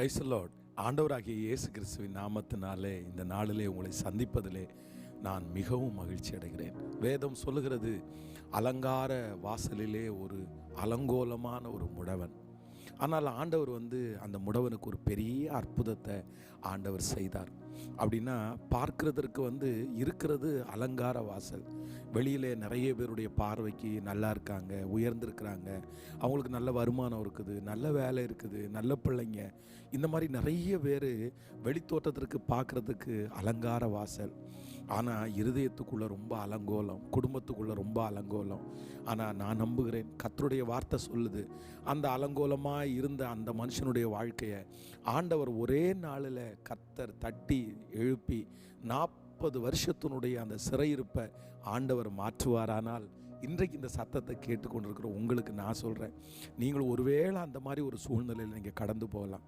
Price Lord ஆண்டவராகிய இயேசு கிறிஸ்துவின் நாமத்தினாலே இந்த நாளிலே உங்களை சந்திப்பதிலே நான் மிகவும் மகிழ்ச்சி அடைகிறேன். வேதம் சொல்லுகிறது அலங்கார வாசலிலே ஒரு அலங்கோலமான ஒரு முடவன். ஆனால் ஆண்டவர் வந்து அந்த முடவனுக்கு ஒரு பெரிய அற்புதத்தை ஆண்டவர் செய்தார். அப்படின்னா பார்க்கிறதற்கு வந்து இருக்கிறது அலங்கார வாசல். வெளியில் நிறைய பேருடைய பார்வைக்கு நல்லா இருக்காங்க உயர்ந்திருக்கிறாங்க. அவங்களுக்கு நல்ல வருமானம் இருக்குது நல்ல வேலை இருக்குது நல்ல பிள்ளைங்க. இந்த மாதிரி நிறைய பேர் வெளித்தோட்டத்திற்கு பார்க்குறதுக்கு அலங்கார வாசல். ஆனால் இருதயத்துக்குள்ளே ரொம்ப அலங்கோலம் குடும்பத்துக்குள்ளே ரொம்ப அலங்கோலம். ஆனால் நான் நம்புகிறேன் கத்தருடைய வார்த்தை சொல்லுது அந்த அலங்கோலமாக இருந்த அந்த மனுஷனுடைய வாழ்க்கையை ஆண்டவர் ஒரே நாளில் கத்தர் தட்டி எழுப்பி நாற்பது வருஷத்தினுடைய அந்த சிறையிருப்பை ஆண்டவர் மாற்றுவாரானால் இன்றைக்கு இந்த சத்தத்தை கேட்டுக்கொண்டிருக்கிற உங்களுக்கு நான் சொல்கிறேன் நீங்கள் ஒருவேளை அந்த மாதிரி ஒரு சூழ்நிலையில் நீங்கள் கடந்து போகலாம்.